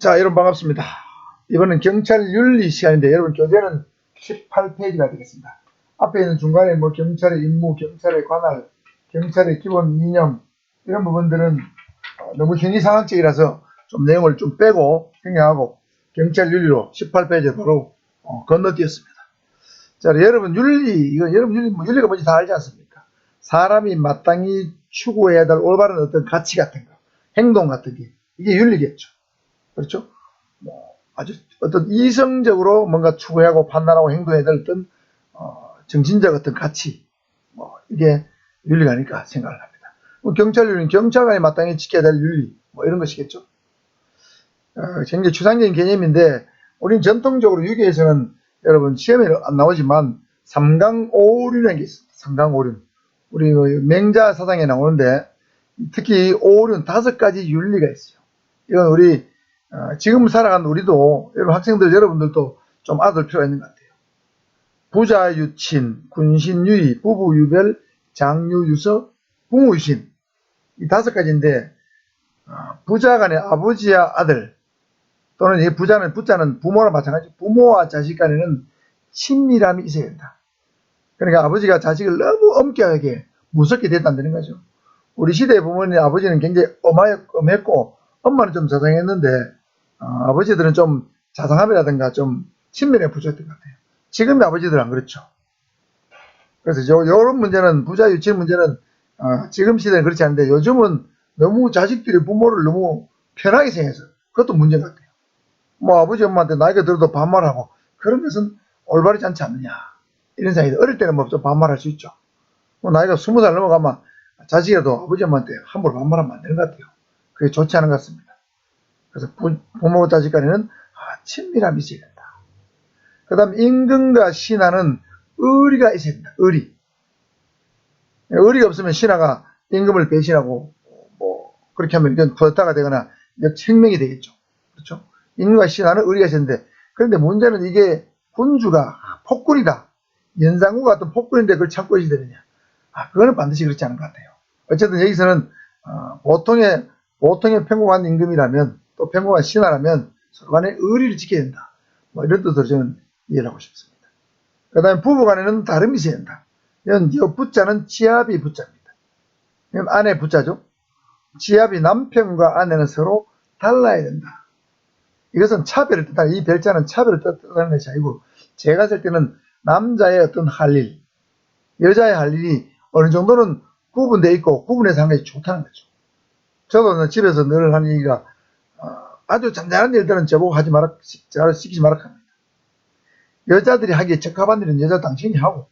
자, 여러분 반갑습니다. 이번엔 경찰 윤리 시간인데 여러분 교재는 18페이지가 되겠습니다. 앞에 있는 중간에 뭐 경찰의 임무, 경찰의 관할, 경찰의 기본 이념 이런 부분들은 어, 너무 현리상학적이라서 좀 내용을 좀 빼고 생략하고 경찰 윤리로 18페이지에 바로 어, 건너뛰었습니다. 자, 여러분 윤리 이거 여러분 윤리 뭐 윤리가 뭔지 다 알지 않습니까? 사람이 마땅히 추구해야 될 올바른 어떤 가치 같은 거, 행동 같은 게 이게 윤리겠죠. 그렇죠? 뭐 아주 어떤 이성적으로 뭔가 추구하고 판단하고 행동해야 될 어떤 어, 정신적 어떤 가치 뭐 이게 윤리가 아닐까 생각을 합니다. 뭐 경찰 윤리는 경찰관이 마땅히 지켜야 될 윤리 뭐 이런 것이겠죠. 어, 굉장히 추상적인 개념인데 우리는 전통적으로 유교에서는 여러분 시험에 안 나오지만 삼강오륜이라는 게 있습니다. 삼강오륜. 우리 그 맹자 사상에 나오는데 특히 오륜 다섯 가지 윤리가 있어요. 이건 우리 어, 지금 살아가는 우리도 여러분 학생들 여러분들도 좀 알아둘 필요가 있는 것 같아요. 부자 유친, 군신 유의, 부부 유별, 장유 유서, 부무유신 이 다섯 가지인데 어, 부자 간의 아버지와 아들 또는 이 부자는 부자는 부모랑 마찬가지 부모와 자식 간에는 친밀함이 있어야 된다. 그러니까 아버지가 자식을 너무 엄격하게 무섭게 대한다는 거죠. 우리 시대의 부모님 아버지는 굉장히 엄하, 엄했고 엄마는 좀 자상했는데 어, 아버지들은 좀 자상함이라든가 좀 친밀해 부족했던 것 같아요. 지금의 아버지들은 안 그렇죠. 그래서 요, 요런 문제는 부자 유치 문제는 어, 지금 시대는 그렇지 않은데 요즘은 너무 자식들이 부모를 너무 편하게 생겨서 그것도 문제인 것 같아요. 뭐 아버지 엄마한테 나이가 들어도 반말하고 그런 것은 올바르지 않지 않느냐 이런 생각이 어릴 때는 뭐좀 반말할 수 있죠. 뭐 나이가 스무 살 넘어가면 자식이라도 아버지 엄마한테 함부로 반말하면 안 되는 것 같아요. 그게 좋지 않은 것 같습니다. 그래서 부, 부모 자식 간에는 아, 친밀함이 있어야 된다. 그 다음 임금과 신하는 의리가 있어야 된다. 의리. 의리가 없으면 신하가 임금을 배신하고 뭐 그렇게 하면 이건 부다가 되거나 역책명이 되겠죠. 그렇죠? 임금과 신하는 의리가 있어야 되는데 그런데 문제는 이게 군주가 폭군이다. 연산군 같은 폭군인데 그걸 참고 있어야 되느냐. 아, 그거는 반드시 그렇지 않은 것 같아요. 어쨌든 여기서는 어, 보통의 보통의 평범한 임금이라면 또 평범한 신하라면 서로 간에 의리를 지켜야 된다. 뭐 이런 뜻으로 저는 이해를 하고 싶습니다. 그 다음에 부부 간에는 다름이 있어야 된다. 이건 이 부자는 지압이 부자입니다. 이건 아내 부자죠. 지압이 남편과 아내는 서로 달라야 된다. 이것은 차별을 뜻하 이 별자는 차별을 뜻하는 것이 아니고 제가 쓸 때는 남자의 어떤 할 일, 여자의 할 일이 어느 정도는 구분되어 있고 구분해서 하는 것이 좋다는 거죠. 저도 집에서 늘 하는 얘기가 어, 아주 잔잔한 일들은 저보고 하지 마라, 시키지 마라 합니다. 여자들이 하기에 적합한 일은 여자 당신이 하고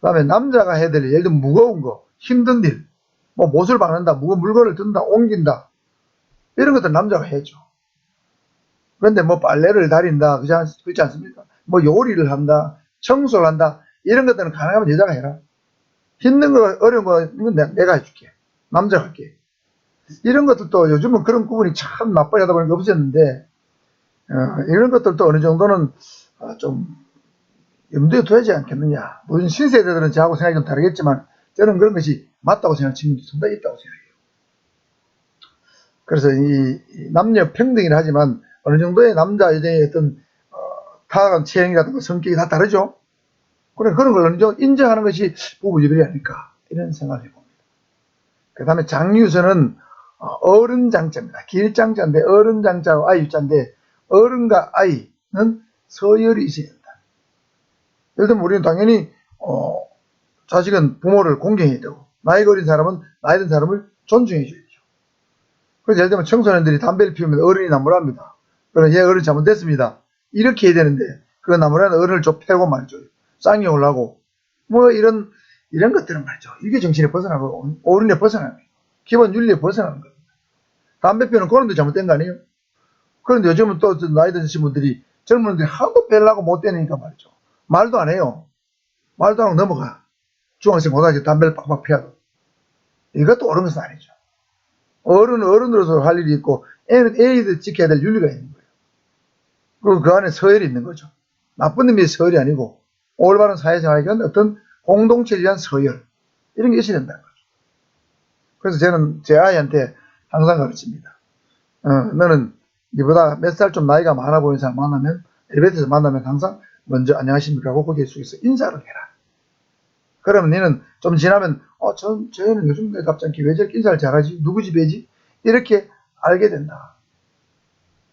그 다음에 남자가 해야 될 일, 예를 들면 무거운 거, 힘든 일, 뭐 못을 박는다, 무거운 물건을 든다, 옮긴다 이런 것들 남자가 해야죠. 그런데 뭐 빨래를 다린다, 그렇지, 않, 그렇지 않습니까? 뭐 요리를 한다, 청소를 한다 이런 것들은 가능하면 여자가 해라. 힘든 거, 어려운 거, 이건 내가 해줄게. 남자가 할게. 이런 것들도 요즘은 그런 구분이 참 나빠야 하다 보니까 없었는데, 어, 이런 것들도 어느 정도는 어, 좀 염두에 둬야지 않겠느냐. 물론 신세대들은 저하고 생각이 좀 다르겠지만, 저는 그런 것이 맞다고 생각하는 친구도 상당히 있다고 생각해요. 그래서 이 남녀 평등이라 하지만, 어느 정도의 남자, 여자의 어떤, 어, 타락한 체형이라든가 성격이 다 다르죠? 그래, 그런 걸 어느 정도 인정하는 것이 부부유별이 아닐까. 이런 생각을 해봅니다. 그 다음에 장유서는 어, 어른 장자입니다. 길장자인데 어른 장자와 아이유자인데 어른과 아이는 서열이 있어야 된다. 예를 들면 우리는 당연히 어, 자식은 부모를 공경해야 되고 나이가 어린 사람은 나이 든 사람을 존중해 줘야죠. 그래서 예를 들면 청소년들이 담배를 피우면 어른이 나무랍니다. 그럼 얘 어른 잘못됐습니다. 이렇게 해야 되는데 그 나무라는 어른을 좀 패고 말이죠. 쌍이 올라고 뭐 이런 이런 것들은 말이죠. 이게 정신에 벗어나고 어른에 벗어나는 거예요. 기본 윤리에 벗어나는 겁니다. 담배 피우는 그런 데 잘못된 거 아니에요? 그런데 요즘은 또 나이 드신 분들이 젊은 분들이 하도 빼려고 못 되니까 말이죠. 말도 안 해요. 말도 안 하고 넘어가. 중학생, 고등학생 담배를 빡빡 피워도. 이것도 옳은 것은 아니죠. 어른은 어른으로서 할 일이 있고 애는 애들 지켜야 될 윤리가 있는 거예요. 그리고 그 안에 서열이 있는 거죠. 나쁜 놈이 서열이 아니고 올바른 사회생활에 대한 어떤 공동체에 대한 서열 이런 게 있어야 된다는 거죠. 그래서 저는 제 아이한테 항상 가르칩니다. 어, 너는 니보다 몇 살 좀 나이가 많아 보이는 사람 만나면 엘리베이터에서 만나면 항상 먼저 안녕하십니까 하고 고개 숙여서 인사를 해라. 그러면 니는 좀 지나면 어, 전, 쟤는 요즘 내 갑자기 왜 저렇게 인사를 잘하지? 누구 집애지? 이렇게 알게 된다.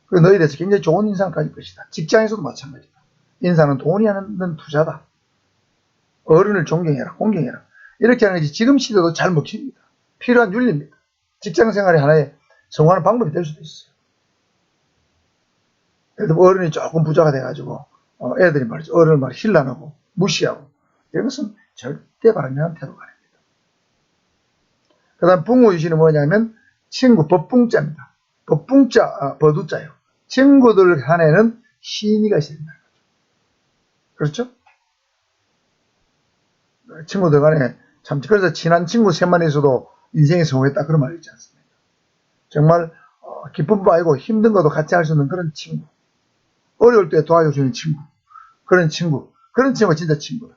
그 너에 대해서 굉장히 좋은 인상을 가질 것이다. 직장에서도 마찬가지다. 인사는 돈이 하는 투자다. 어른을 존경해라, 공경해라. 이렇게 하는 것이 지금 시대도 잘 먹힙니다. 필요한 윤리입니다. 직장 생활의 하나의 성공하는 방법이 될 수도 있어요. 예를 들면 어른이 조금 부자가 돼가지고 어, 애들이 말이죠. 어른을 말 힐난하고 무시하고 이런 것은 절대 바람직한 태도가 아닙니다. 그 다음 붕우유신은 뭐냐면 친구, 법붕자입니다. 법붕자, 아, 버두자요. 친구들 간에는 신의가 있어야 된다는 거죠. 그렇죠? 친구들 간에 참 그래서 친한 친구 셋만 있어도 인생에 성공했다 그런 말이 있지 않습니까? 정말 어, 기쁨도 아니고 힘든 것도 같이 할 수 있는 그런 친구. 어려울 때 도와주는 친구. 그런 친구. 그런 친구가 진짜 친구다.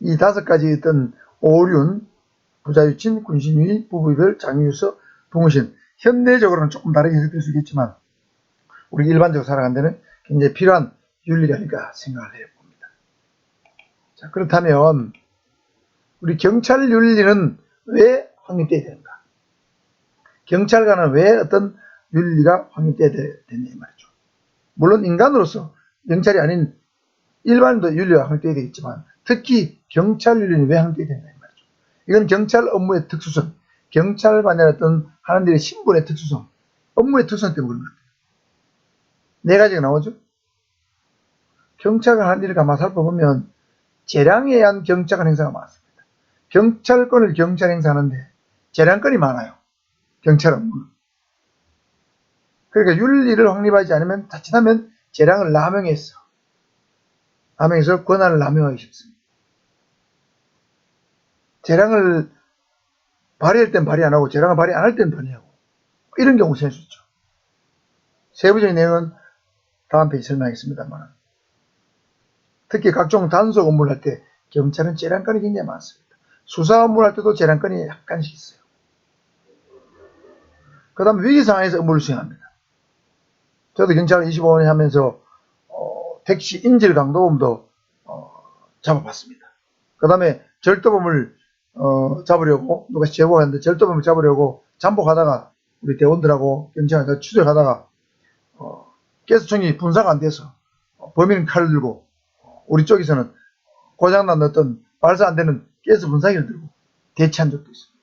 이 다섯 가지 어떤 오륜, 부자유친, 군신유의, 부부이별, 장유서, 부무신. 현대적으로는 조금 다르게 해석될 수 있겠지만, 우리 일반적으로 살아가는 데는 굉장히 필요한 윤리가 아닐까 생각을 해봅니다. 자, 그렇다면, 우리 경찰 윤리는 왜 확립돼야 되는가? 경찰관은 왜 어떤 윤리가 확립돼야 되느냐 이 말이죠. 물론 인간으로서 경찰이 아닌 일반인도 윤리가 확립돼야 되겠지만 특히 경찰 윤리는 왜 확립돼야 되느냐 이 말이죠. 이건 경찰 업무의 특수성, 경찰관의 어떤 하는 일의 신분의 특수성, 업무의 특수성 때문에 그런 것 같아요. 네 가지가 나오죠. 경찰관 하는 일을 가만 살펴보면 재량에 의한 경찰관 행사가 많습니다. 경찰권을 경찰 행사하는데 재량권이 많아요. 경찰 업무는. 그러니까 윤리를 확립하지 않으면 자칫하면 재량을 남용해서 남용해서 권한을 남용하기 쉽습니다. 재량을 발휘할 땐 발휘 안 하고 재량을 발휘 안 할 땐 발휘하고 이런 경우 생길 수 있죠. 세부적인 내용은 다음 페이지 설명하겠습니다만 특히 각종 단속 업무를 할 때 경찰은 재량권이 굉장히 많습니다. 수사 업무를 할 때도 재량권이 약간씩 있어요. 그 다음 위기 상황에서 업무를 수행합니다. 저도 경찰 25년 하면서 어, 택시 인질 강도범도 어, 잡아봤습니다. 그 다음에 절도범을 어, 잡으려고 누가 제보하는데 절도범을 잡으려고 잠복하다가 우리 대원들하고 경찰한테 추적하다가 어, 가스총이 분사가 안 돼서 어, 범인은 칼을 들고 어, 우리 쪽에서는 고장난 어떤 발사 안 되는 가스 분사기를 들고 대치한 적도 있습니다.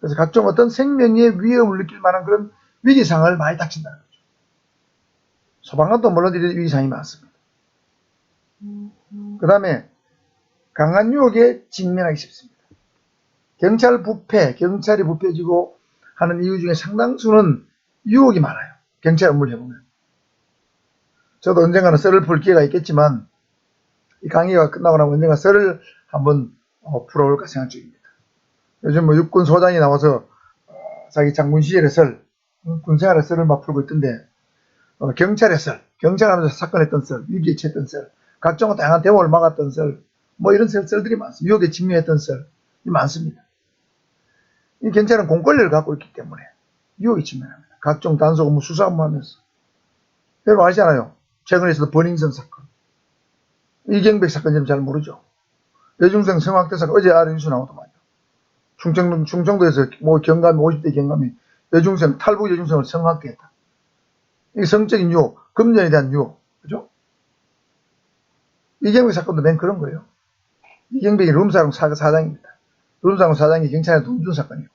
그래서 각종 어떤 생명의 위험을 느낄 만한 그런 위기 상황을 많이 닥친다는 거죠. 소방관도 물론 이런 위기 상황이 많습니다. 그 다음에 강한 유혹에 직면하기 쉽습니다. 경찰 부패, 경찰이 부패지고 하는 이유 중에 상당수는 유혹이 많아요. 경찰 업무를 해보면. 저도 언젠가는 썰을 풀 기회가 있겠지만 이 강의가 끝나고 나면 언젠가 썰을 한번 어, 풀어볼까 생각 중입니다. 요즘 뭐 육군 소장이 나와서 어, 자기 장군 시절의 썰, 군생활의 썰을 막 풀고 있던데 어, 경찰의 썰, 경찰하면서 사건했던 썰, 위기에 처했던 썰, 각종 다양한 대목을 막았던 썰, 뭐 이런 썰, 썰들이 많습니다. 유혹에 직면했던 썰이 많습니다. 이 경찰은 공권력을 갖고 있기 때문에 유혹에 직면합니다. 각종 단속 업무, 수사 업무 하면서. 여러분 아시잖아요. 최근에 있었던 버닝썬 사건. 이경백 사건 좀잘 모르죠. 여중생 성학대 사건 어제 아래 뉴스 나오더만요. 충청도, 충청도에서 뭐 경감이 50대 경감이 여중생, 탈북 여중생을 성학대했다. 이 성적인 유혹, 금전에 대한 유혹, 그죠? 이경백 사건도 맨 그런 거예요. 이경백이 룸사롱 사, 사장입니다. 룸사롱 사장이 경찰에 돈 준 사건이에요.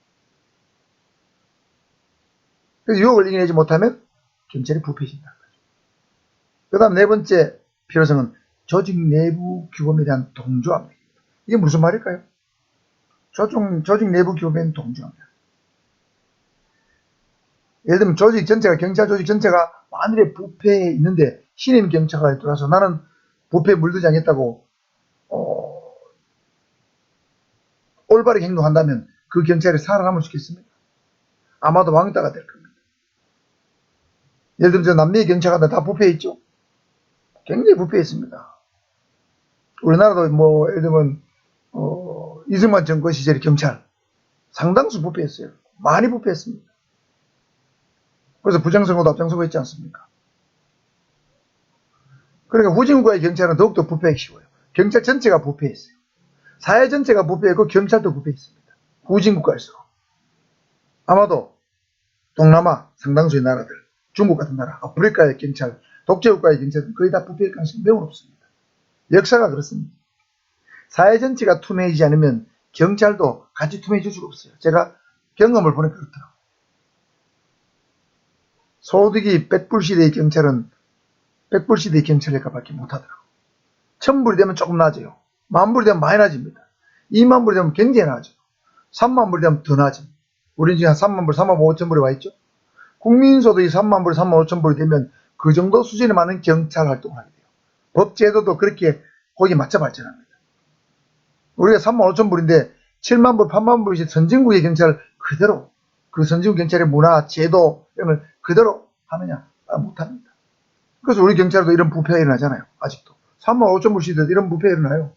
그래서 유혹을 이겨내지 못하면 경찰이 거죠. 그 다음 네 번째 필요성은 조직 내부 규범에 대한 동조합니다. 이게 무슨 말일까요? 조직, 조직 내부 규범에 대한 동조합니다. 예를 들면 조직 전체가 경찰 조직 전체가 만일에 부패에 있는데 신임 경찰관이 들어와서 나는 부패에 물들지 않겠다고 어, 올바르게 행동한다면 그 경찰이 살아남을 수 있겠습니까? 아마도 왕따가 될 겁니다. 예를 들면 저 남미의 경찰관들 다 부패해 있죠? 굉장히 부패해 있습니다. 우리나라도 뭐 예를 들면 어, 이승만 정권 시절의 경찰 상당수 부패했어요. 많이 부패했습니다. 그래서 부정선거도 앞장서고 있지 않습니까? 그러니까 후진국가의 경찰은 더욱더 부패하기 쉬워요. 경찰 전체가 부패했어요. 사회 전체가 부패했고 경찰도 부패했습니다. 후진국가일수록. 아마도 동남아 상당수의 나라들, 중국 같은 나라, 아프리카의 경찰, 독재국가의 경찰은 거의 다 부패할 가능성이 매우 높습니다. 역사가 그렇습니다. 사회 전체가 투명해지지 않으면 경찰도 같이 투명해질 수가 없어요. 제가 경험을 보니까 그렇더라고요. 소득이 100불 시대의 경찰은 100불 시대의 경찰 역할밖에 못하더라고요. 1000불이 되면 조금 낮아요. 만불이 되면 많이 낮습니다. 2만불이 되면 굉장히 낮아요. 3만불이 되면 더 낮습니다. 우리 지금 한 3만불, 3만 5천불이 와 있죠. 국민소득이 3만불, 3만 5천불이 되면 그 정도 수준에 맞는 경찰 활동을 하게 돼요. 법제도도 그렇게 거기에 맞춰 발전합니다. 우리가 3만 5천 불인데 7만 불, 8만 불이 선진국의 경찰 그대로 그 선진국 경찰의 문화, 제도 이런 걸 그대로 하느냐? 아, 못합니다. 그래서 우리 경찰도 이런 부패가 일어나잖아요. 아직도. 3만 5천 불 시대도 이런 부패가 일어나요.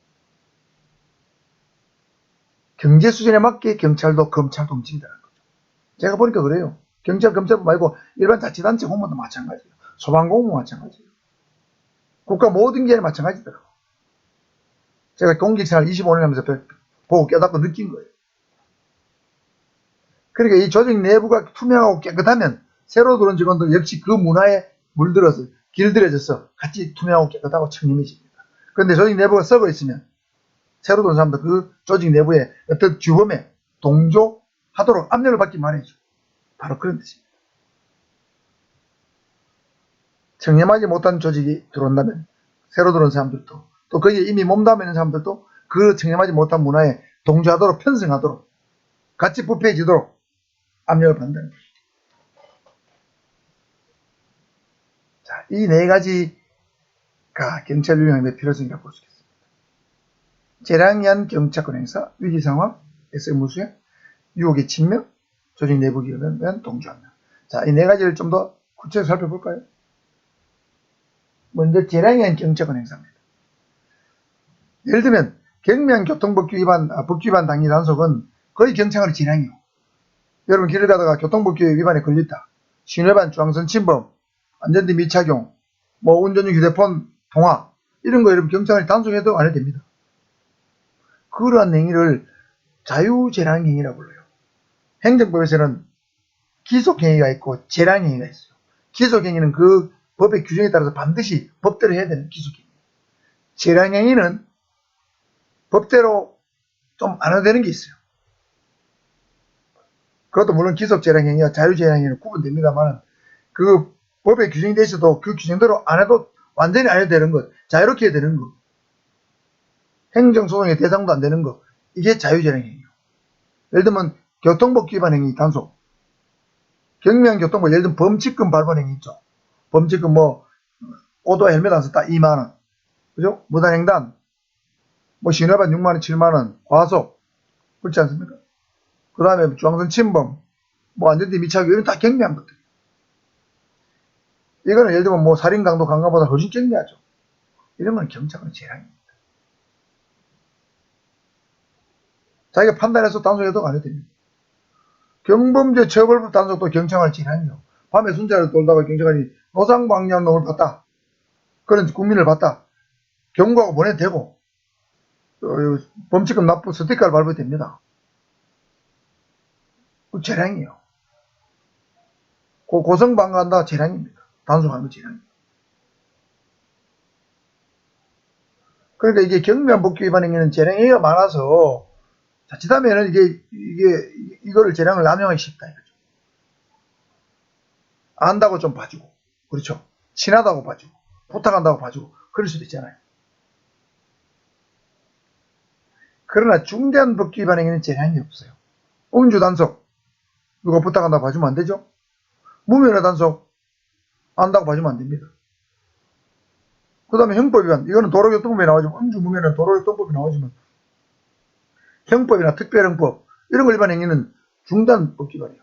경제 수준에 맞게 경찰도 검찰도 움직인다는 거죠. 제가 보니까 그래요. 경찰, 검찰 말고 일반 자치단체 공무원도 마찬가지예요. 소방공무원 마찬가지예요. 국가 모든 기관이 마찬가지더라고요. 제가 공직생활 25년 하면서 보고 깨닫고 느낀 거예요. 그러니까 이 조직 내부가 투명하고 깨끗하면 새로 들어온 직원들 역시 그 문화에 물들어서 길들여져서 같이 투명하고 깨끗하고 청렴해집니다. 그런데 조직 내부가 썩어 있으면 새로 들어온 사람들 그 조직 내부에 어떤 주범에 동조하도록 압력을 받기 마련이죠. 바로 그런 뜻입니다. 청렴하지 못한 조직이 들어온다면 새로 들어온 사람들도 또 거기에 이미 몸담아 있는 사람들도 그 청렴하지 못한 문화에 동조하도록 편승하도록 같이 부패해지도록 압력을 것이죠. 자, 이 네 가지가 경찰 운영의 필요성이라고 볼 수 있습니다. 재량이한 경찰권 행사, 위기 상황, SM 무수행, 유혹의 침명, 조직 내부 기업에 대한 동조합니다. 자, 이 네 가지를 좀 더 구체적으로 살펴볼까요? 먼저 재량이한 경찰권 행사입니다. 예를 들면 경미한 교통법규 위반, 아, 법규 위반 당리 단속은 거의 경찰의 진행이요. 여러분 길을 가다가 교통법규 위반에 걸렸다. 신호위반, 중앙선 침범, 안전대 미착용, 뭐 운전 중 휴대폰 통화 이런 거 여러분 경찰이 단속해도 안 해도 됩니다. 그러한 행위를 자유재량행위라고 불러요. 행정법에서는 기속행위가 있고 재량행위가 있어요. 기속행위는 그 법의 규정에 따라서 반드시 법대로 해야 되는 기속행위. 재량행위는 법대로 좀안 해도 되는 게 있어요. 그것도 물론 기속 재량행위와 자유 재량행위는 구분됩니다만 그 법에 규정이 돼 있어도 그 규정대로 안 해도 완전히 안 해도 되는 것, 자유롭게 해야 되는 것, 행정소송의 대상도 안 되는 것, 이게 자유 재량행위예요. 예를 들면 교통법 위반 행위 단속, 경미한 교통법, 예를 들면 범칙금 발본 행위 있죠. 범칙금 뭐 오토 헬멧 안 썼다 2만원, 그죠? 무단횡단, 뭐 신호반 6만원, 7만원, 과속, 그렇지 않습니까? 그 다음에 중앙선 침범, 뭐 안전대 미착용, 이런 다 경미한 것들. 이거는 예를 들면 뭐 살인 강도 강간보다 훨씬 경미하죠. 이런 건 경찰은 재량입니다. 자기가 판단해서 단속해도 안 해도 됩니다. 경범죄 처벌법 단속도 경찰은 재량이요. 밤에 순찰을 돌다가 경찰관이 노상방뇨한 놈을 봤다. 그런 국민을 봤다. 경고하고 보내도 되고, 어, 범칙금 납부 스티커를 밟아도 됩니다. 그 재량이에요. 고, 고성방가한다 재량입니다. 단속하는 거 재량입니다. 그러니까 이게 경미한 법규 위반 행위는 재량행위가 많아서 자칫하면은 이게, 이게, 이거를 재량을 남용하기 쉽다 이거죠. 안다고 좀 봐주고, 그렇죠. 친하다고 봐주고, 부탁한다고 봐주고, 그럴 수도 있잖아요. 그러나 중대한 법규 위반 행위는 재량이 없어요. 음주 단속, 누가 부탁한다고 봐주면 안 되죠? 무면허 단속, 안다고 봐주면 안 됩니다. 그 다음에 형법 위반, 이거는 도로교통법에 나오지만, 음주 무면허 도로교통법에 나오지만, 형법이나 특별형법, 이런 걸 위반 행위는 중대한 법규반이에요.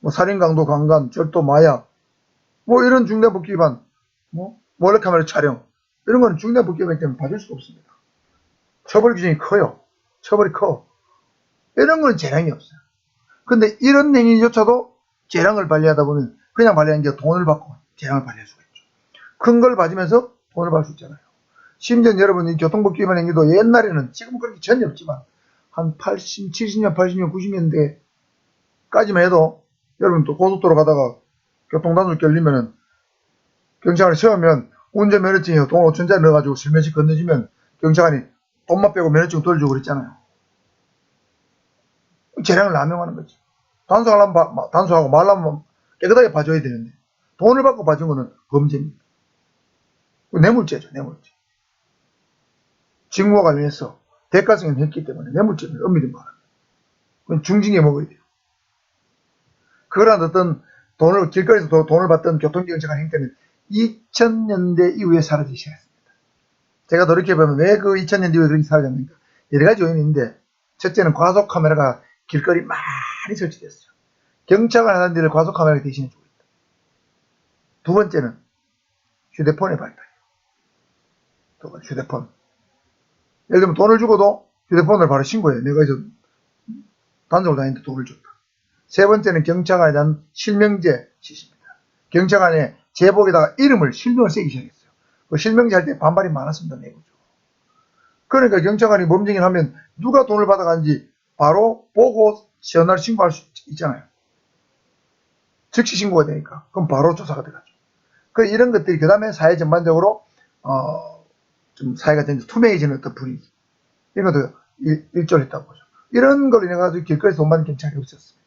뭐, 살인, 강도, 강간, 절도, 마약, 뭐, 이런 법규 위반, 뭐, 몰래카메라 촬영, 이런 중대한 법규 위반 때문에 봐줄 수가 없습니다. 처벌 규정이 커요. 처벌이 커. 이런 거는 재량이 없어요. 근데 이런 행위조차도 재량을 발휘하다 보면 그냥 발휘하는 게 돈을 받고 재량을 발휘할 수가 있죠. 큰걸 봐주면서 돈을 받을 수 있잖아요. 심지어 여러분 이 교통법 위반 행위도 옛날에는 지금 그렇게 전혀 없지만 한 80, 70년, 80년, 90년대까지만 해도 여러분 또 고속도로 가다가 교통단속 걸리면은 경찰이 세우면 운전면허증에 돈 5천짜리 넣어가지고 실면시 건너지면 경찰관이 돈만 빼고 면허증 돌려주고 그랬잖아요. 재량을 남용하는 거지. 단속하려면 바- 마- 단속하고 말하면 깨끗하게 봐줘야 되는데 돈을 받고 봐준 거는 범죄입니다. 뇌물죄죠, 뇌물죄. 직무와 관련해서 대가성이 했기 때문에 뇌물죄를 엄밀히 말합니다. 그건 중징에 먹어야 돼요. 그러한 어떤 돈을, 길거리에서 도- 돈을 받던 교통경찰관 행태는 2000년대 이후에 사라지기 시작했습니다. 제가 돌이켜보면 왜 그 2000년대 이후에 그렇게 사라졌는가? 여러 가지 요인이 있는데, 첫째는 과속 카메라가 길거리 많이 설치됐어요. 경찰관 하는 데를 과속 카메라가 대신해 주고 있다. 두 번째는 휴대폰의 발달이에요. 두 휴대폰. 예를 들면 돈을 주고도 휴대폰을 바로 신고해요. 내가 이제 단속을 다니는데 돈을 줬다. 세 번째는 경찰관에 대한 실명제 지시입니다. 경찰관의 제복에다가 이름을 실명을 쓰기 시작했어요. 그 실명제 할 때 반발이 많았습니다. 내부적으로. 그러니까 경찰관이 범죄를 하면 누가 돈을 받아가는지 바로 보고 전화를 신고할 수 있잖아요. 즉시 신고가 되니까. 그럼 바로 조사가 들어가죠. 그 이런 것들이 그 다음에 사회 전반적으로 어, 좀 사회가 좀 투명해지는 어떤 분위기 이런 것도 일, 일조했다고 보죠. 이런 걸로 인해 가지고 길거리에서 돈 받는 경찰이 없었습니다.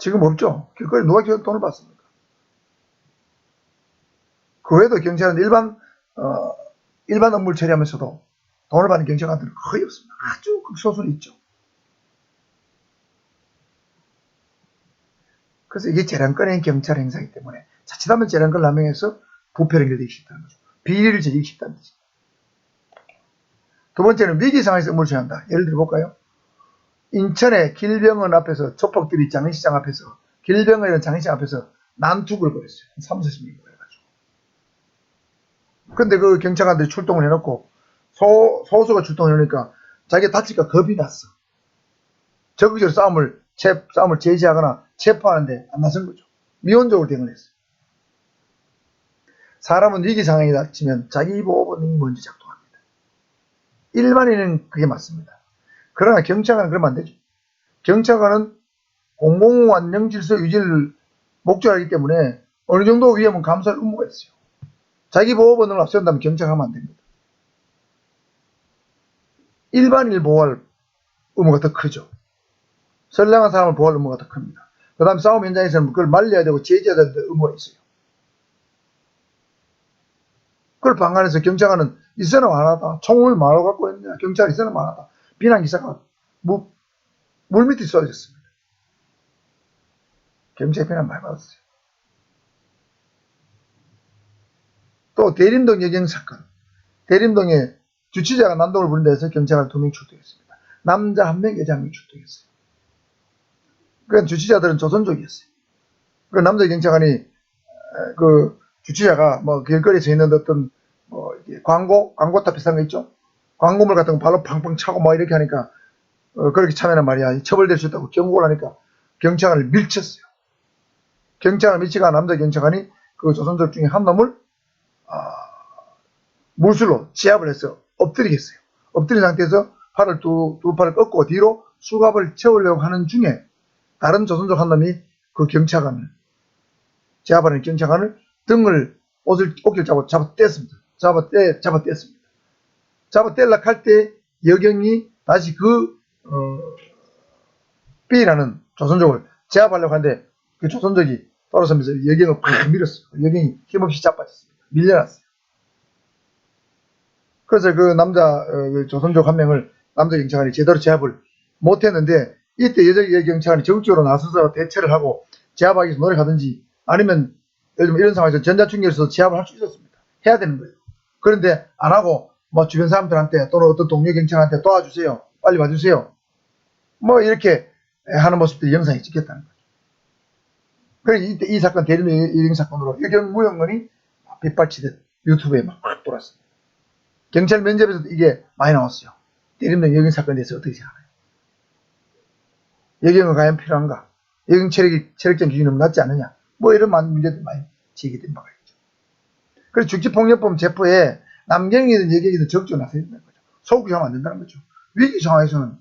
지금 없죠. 길거리 누가 겨- 돈을 받습니까? 그 외에도 경찰은 일반 어, 일반 업무를 처리하면서도 돈을 받는 경찰관들은 거의 없습니다. 아주 극소수는 있죠. 그래서 이게 재량권의 경찰 행사이기 때문에 자칫하면 재량권 남용해서 부패를 연결되기 쉽다는 거죠. 비리를 저지르기 쉽다는 거죠. 두 번째는 위기 상황에서 업무를 처리한다. 예를 들어 볼까요? 인천의 길병원 앞에서 조폭들이 장례식장 앞에서 길병원이라는 장례식장 앞에서 난투를 벌였어요. 한 3, 40명이 벌여가지고. 근데 그 경찰관들이 출동을 해놓고 소, 소수가 출동을 해놓으니까 자기가 다칠까 겁이 났어. 적극적으로 싸움을, 체, 싸움을 제지하거나 체포하는데 안 나선 거죠. 미온적으로 대응을 했어요. 사람은 위기 상황이 닥치면 자기 보호 본능이 먼저 작동합니다. 일반인은 그게 맞습니다. 그러나 경찰관은 그러면 안 되죠. 경찰관은 공공 안녕 질서 유지를 목적하기 때문에 어느 정도 위험은 감수할 의무가 있어요. 자기 보호 본능을 앞세운다면 경찰하면 안 됩니다. 일반인을 보호할 의무가 더 크죠. 선량한 사람을 보호할 의무가 더 큽니다. 그 다음 싸움 현장에서는 그걸 말려야 되고 제지해야 되는 의무가 있어요. 그걸 방관해서 경찰관은 있어나 마나다. 총을 말로 갖고 있냐. 경찰이 있어나 마나다. 비난 기사가 물, 물 밑에 쏟아졌습니다. 경찰 비난 많이 받았어요. 또 대림동 여경 사건. 대림동에 주치자가 난동을 부린다 해서 경찰관 두명 출동했습니다. 남자 한 명, 여자 한 명 출동했어요. 그 주치자들은 조선족이었어요. 그 남자 경찰관이 에, 그 주치자가 뭐 길거리에 있는 어떤 뭐 광고 광고탑 비슷한 거 있죠. 광고물 같은 거 발로 팡팡 차고 막 이렇게 하니까 어, 그렇게 차면은 말이야 처벌될 수 있다고 경고를 하니까 경찰관을 밀쳤어요. 경찰을 밀치가 남자 경찰관이 그 조선족 중에 한 놈을 아, 물술로 지압을 해서 엎드리게 했어요. 엎드린 상태에서 팔을 두, 두 팔을 꺾고 뒤로 수갑을 채우려고 하는 중에 다른 조선족 한 놈이 그 경찰관을 제압하는 경찰관을 등을 옷을 옷을 잡아 잡아 뗐습니다. 잡아 떼 잡아 뗐습니다. 잡아 떼려고 할때 여경이 다시 그 어, B라는 조선족을 제압하려고 하는데 그 조선족이 돌아서면서 여경을 팍 밀었어요. 여경이 힘없이 자빠졌습니다. 밀려났어요. 그래서 그 남자 어, 그 조선족 한 명을 남자 경찰관이 제대로 제압을 못했는데 이때 여자 경찰관이 적극적으로 나서서 대처를 하고 제압하기 위해서 노력하든지 아니면 들면 이런 상황에서 전자충격에서 제압을 할 수 있었습니다. 해야 되는 거예요. 그런데 안 하고 뭐 주변 사람들한테 또는 어떤 동료 경찰한테 도와주세요. 빨리 와주세요. 뭐 이렇게 하는 모습들이 영상에 찍혔다는 거죠. 그래서 이때 이 사건 대리는 일행 사건으로 여경 무영건이 빗발치듯 유튜브에 막 돌았습니다. 경찰 면접에서도 이게 많이 나왔어요. 대림동 여경 사건에 대해서 어떻게 생각하나요? 여경은 과연 필요한가? 여경 체력이, 체력적 기준이 너무 낮지 않느냐? 뭐 이런 많은 문제들이 많이 제기된 바가 있죠. 그래서 죽지폭력범 체포에 남경이든 여경이든 된다는 거죠. 소극하면 안 된다는 거죠. 위기 상황에서는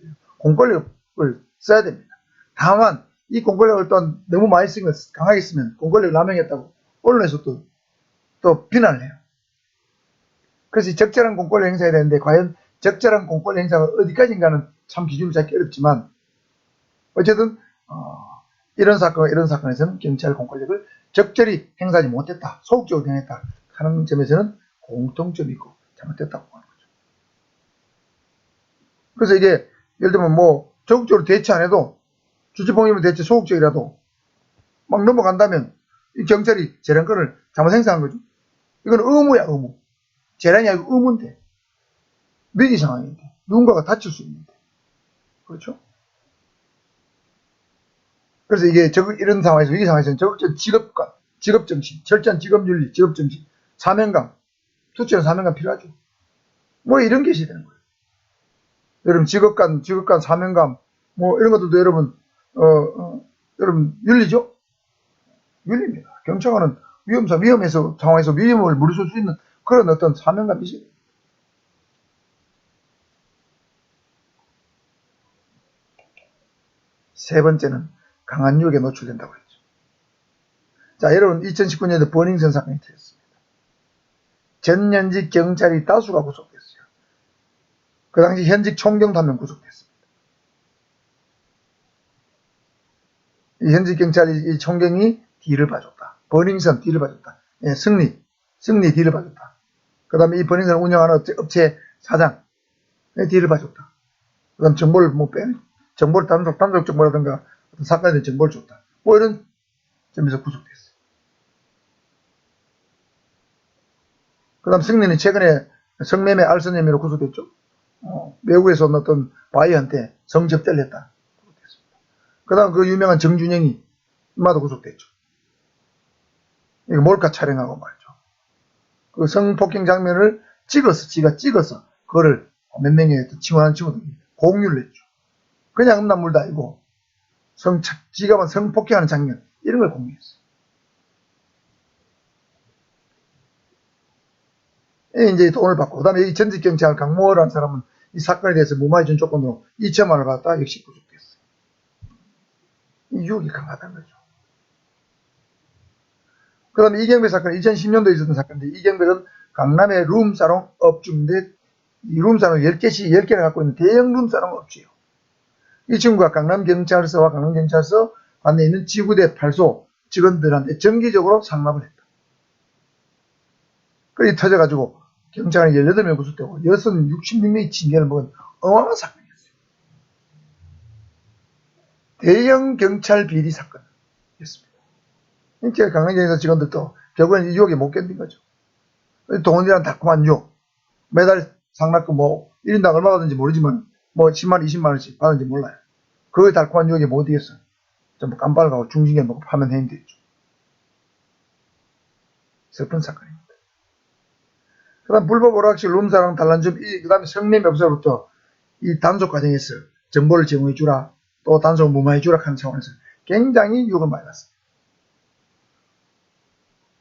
돼요. 공권력을 써야 됩니다. 다만 이 공권력을 또한 너무 많이 쓰면 강하게 쓰면 공권력을 남용했다고 언론에서 또, 또 비난을 해요. 그래서 이 적절한 공권력 행사해야 되는데 과연 적절한 공권력 행사가 어디까지인가는 참 기준을 잡기 어렵지만 어쨌든 어, 이런 사건 이런 사건에서는 경찰 공권력을 적절히 행사하지 못했다 소극적으로 행했다 하는 점에서는 공통점이 있고 잘못됐다고 하는 거죠. 그래서 이게 예를 들면 뭐 적극적으로 대치 안 해도 주지봉이면 대치 소극적이라도 막 넘어간다면 이 경찰이 재량권을 잘못 행사한 거죠. 이건 의무야 의무. 재량이 아니고 의무인데 위기 상황인데 누군가가 다칠 수 있는데 그렇죠? 그래서 이게 적 이런 상황에서 위기 상황에서는 적극적 직업관, 직업정신, 철저한 직업윤리, 직업정신, 사명감, 투철한 사명감 필요하죠. 뭐 이런 게 있어야 되는 거예요. 여러분 직업관, 직업관, 사명감 뭐 이런 것들도 여러분 어, 어, 여러분 윤리죠? 윤리입니다. 경찰관은 위험사 위험해서 상황에서 위험을 무릅쓸 수 있는 그런 어떤 사명감이 있어요. 세 번째는 강한 유혹에 노출된다고 했죠. 자, 여러분 2019년에 버닝썬 사건이 터졌습니다. 전현직 경찰이 다수가 구속됐어요. 그 당시 현직 총경도 한 명 구속됐습니다. 이 현직 경찰이 이 총경이 뒤를 봐줬다. 버닝썬 뒤를 봐줬다. 예, 승리, 승리 뒤를 봐줬다. 그 다음에 이 버닝썬을 운영하는 업체, 사장 의 뒤를 봐줬다. 그 다음 정보를 뭐 빼, 정보를 단독, 단독 정보라든가 어떤 사건에 대한 정보를 줬다. 뭐 이런 점에서 구속됐어 그 다음 승리는 최근에 성매매 알선 혐의로 구속됐죠. 어, 외국에서 온 어떤 바이한테 성접대를 했다. 그 다음 그 유명한 정준영이 마도 구속됐죠. 이거 몰카 촬영하고 말이죠. 그 성폭행 장면을 찍어서, 지가 찍어서, 그거를 몇 명이 지원하는 친구들이 공유를 했죠. 그냥 음란물도 아니고, 성, 지가 성폭행하는 장면, 이런 걸 공유했어요. 이제 돈을 받고, 그 다음에 이 전직 경찰 강모라는 사람은 이 사건에 대해서 무마해 준 조건으로 2천만 원을 받았다 역시 구속됐어요. 이 유혹이 강하다는 거죠. 그 다음에 이경배 사건, 2010년도에 있었던 사건인데, 이경배는 강남의 룸사롱 업주인데, 이 룸사롱 10개씩 10개를 갖고 있는 대형 룸사롱 업주예요. 이 친구가 강남경찰서와 강남경찰서 안에 있는 지구대 8소 직원들한테 정기적으로 상납을 했다. 그게 터져가지고 경찰이 18명 구속되고 여성 66명이 징계를 먹은 어마어마한 사건이었어요. 대형 경찰 비리 사건이었습니다. 제가 강남경찰서 직원들도 결국엔 이 유혹에 못 견딘 거죠. 돈이란 달콤한 유혹. 매달 상납금 뭐 1인당 얼마 받는지 모르지만 뭐 10만 20만 원씩 받는지 몰라요. 그 달콤한 유혹에 못 이겼어. 전부 깜빡을 가고 중징계 먹고 파면 해임됐죠. 슬픈 사건입니다. 그 다음 불법 오락실 룸사랑 단란점, 그 다음에 성매매업소로부터 이 단속 과정에서 정보를 제공해 주라, 또 단속을 무마해 주라 하는 차원에서 굉장히 유혹을 많이 받습니다.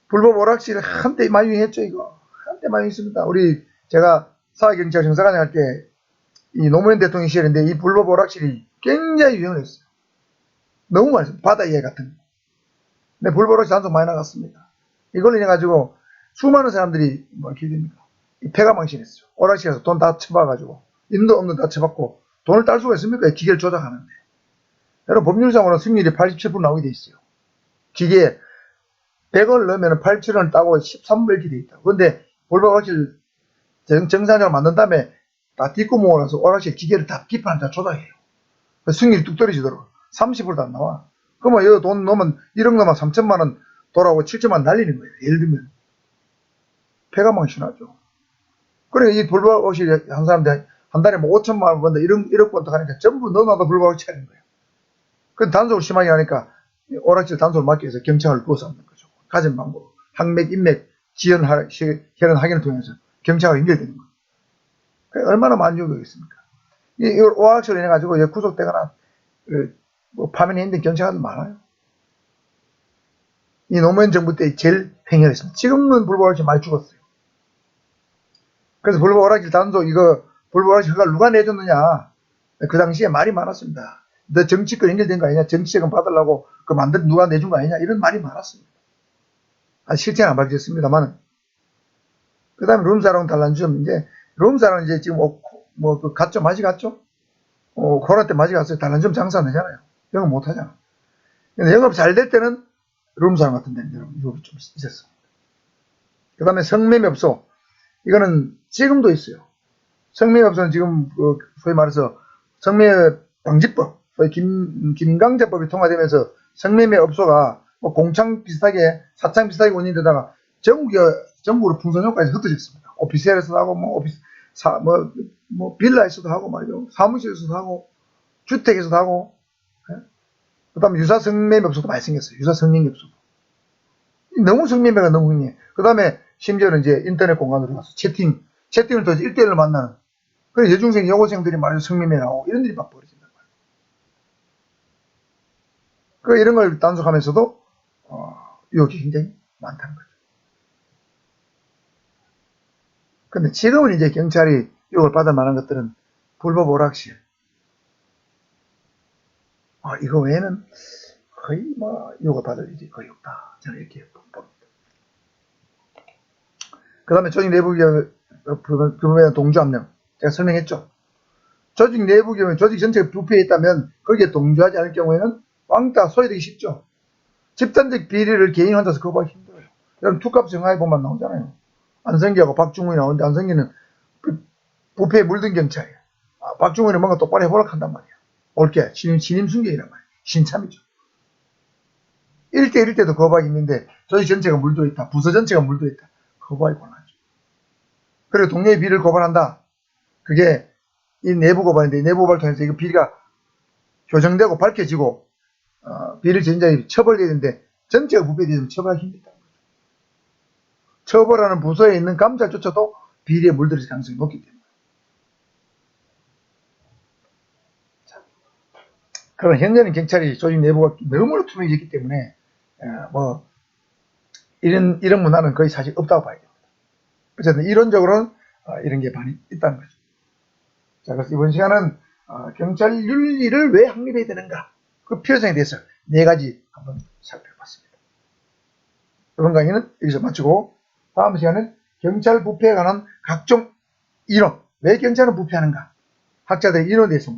불법 오락실 한때 많이 유행했죠, 이거. 한때 많이 했습니다. 우리, 제가 사회경찰 정사관에 할 때, 이 노무현 대통령 시절인데, 이 불법 오락실이 굉장히 유행을 했어요. 너무 많이. 바다 이해 같은 거. 근데 불법 오락실 단속 많이 나갔습니다. 이걸로 인해가지고, 수많은 사람들이, 뭐, 이렇게 됩니까? 이 폐가 망신했어요. 오락실에서 돈 다 쳐봐가지고, 있는 없는 다 쳐받고, 돈을 딸 수가 있습니까? 기계를 조작하는데. 여러분, 법률상으로는 승률이 87% 나오게 돼 있어요. 기계에 100원을 넣으면 87원을 따고 13분 이렇게 돼 있다. 근데 볼바 오락실 정, 정상적으로 만든 다음에 다 뒷구멍을 해서 오락실 기계를 다 기판을 다 조작해요. 승률이 뚝 떨어지더라고. 30%도 안 나와. 그러면 여기 돈 넣으면 1억 넣으면 3천만 원 돌아오고 7천만 원 날리는 거예요. 예를 들면. 폐가 망신하죠. 그래, 이 불법 오락실 한 사람들 한 달에 뭐 5천만 원 번다, 1억, 1억 번다 하니까 전부 넣어놔도 불법 오락실 하는 거예요. 그 단속을 심하게 하니까 오락실 단속을 막기 위해서 경찰을 부어서 하는 거죠. 가진 방법, 항맥, 인맥, 지연, 혈연 확인을 통해서 경찰과 연결되는 거예요. 얼마나 많은 유혹이 있습니까? 이, 이 오락실로 인해가지고 구속되거나 그, 뭐 파면에 있는 경찰관들 많아요. 이 노무현 정부 때 제일 횡렬했습니다. 지금은 불법오락실 많이 죽었어요. 그래서 불법 오락실 단속 이거 불법 오락실 허가 누가 내줬느냐. 그 당시에 말이 많았습니다. 너 정치권 연결된 거 아니냐? 정치자금 받으려고 그 만들 누가 내준 거 아니냐? 이런 말이 많았습니다. 아, 실제는 안 밝혔습니다만. 그 다음에 룸사롱 단란주점 이제 룸사롱 이제 지금 뭐그 갔죠? 맛이 갔죠? 어, 코로나 때 맛이 갔어요. 단란주점 장사 안 되잖아요. 영업 못 하잖아. 근데 영업 잘 될 때는 룸사롱 같은 데는 유혹이 좀 있었습니다. 그 다음에 성매매업소 이거는 지금도 있어요 성매매업소는 지금 그 소위 말해서 성매매 방지법 소위 김, 김강제법이 통과되면서 성매매 업소가 뭐 공창 비슷하게 사창 비슷하게 운영되다가 전국에 전국으로 풍선 효과에서 흩어졌습니다. 오피스텔에서도 하고 뭐 오피스 사 뭐 뭐 빌라에서도 하고 말이죠. 사무실에서도 하고 주택에서도 하고 예? 그다음에 유사 성매매 업소도 많이 생겼어요. 유사 성매매 업소도 너무 성매매가 너무 흥해. 그다음에 심지어는 이제 인터넷 공간으로 가서 채팅 채팅을 통해서 1대1로 만나는 그래서 여중생 여고생들이 말이죠 성매매 나오고 이런 일이 막 벌어진단 말이에요. 그 이런 걸 단속하면서도 어, 유혹이 굉장히 많다는 거죠. 근데 지금은 이제 경찰이 유혹을 받을 만한 것들은 불법 오락실. 아, 이거 외에는 거의 뭐 유혹을 받을 일이 거의 없다. 저는 이렇게 봅니다. 그 다음에 조직 내부 규모의 동조 합령. 제가 설명했죠. 조직 내부 기업은 조직 전체가 부패해 있다면 거기에 동조하지 않을 경우에는 왕따 소외되기 쉽죠. 집단적 비리를 개인 혼자서 거부하기 힘들어요. 여러분 투값 정하에 보면 나오잖아요. 안성기하고 박중훈이 나오는데 안성기는 그 부패에 물든 경찰이에요. 아, 박중훈이 뭔가 똑바로 해보려고 한단 말이야. 옳게 신임, 신임 순경이란 말이야. 신참이죠. 1대1 때도 거부하기 힘든데 조직 전체가 물들어 있다. 부서 전체가 물들어 있다. 거부하기 곤란하죠. 그리고 동료의 비리를 고발한다. 그게 이 내부 고발인데 이 내부 고발 통해서 이거 비리가 교정되고 밝혀지고 어, 비리를 저진 자이 처벌돼야 되는데 전체가 부패되면 처벌하기 힘들다. 처벌하는 부서에 있는 감찰조차도 비리에 물들을 가능성이 높기 때문에. 자, 그런 현재는 경찰이 조직 내부가 너무나 투명해졌기 때문에 어, 뭐 이런 이런 문화는 거의 사실 없다고 봐야 됩니다. 어쨌든 이론적으로는 어, 이런 게 많이 있다는 거죠. 자, 그래서 이번 시간은 어, 경찰 윤리를 왜 확립해야 되는가 그 필요성에 대해서 네 가지 한번 살펴봤습니다. 이번 강의는 여기서 마치고 다음 시간은 경찰 부패에 관한 각종 이론, 왜 경찰은 부패하는가, 학자들의 이론에 대해서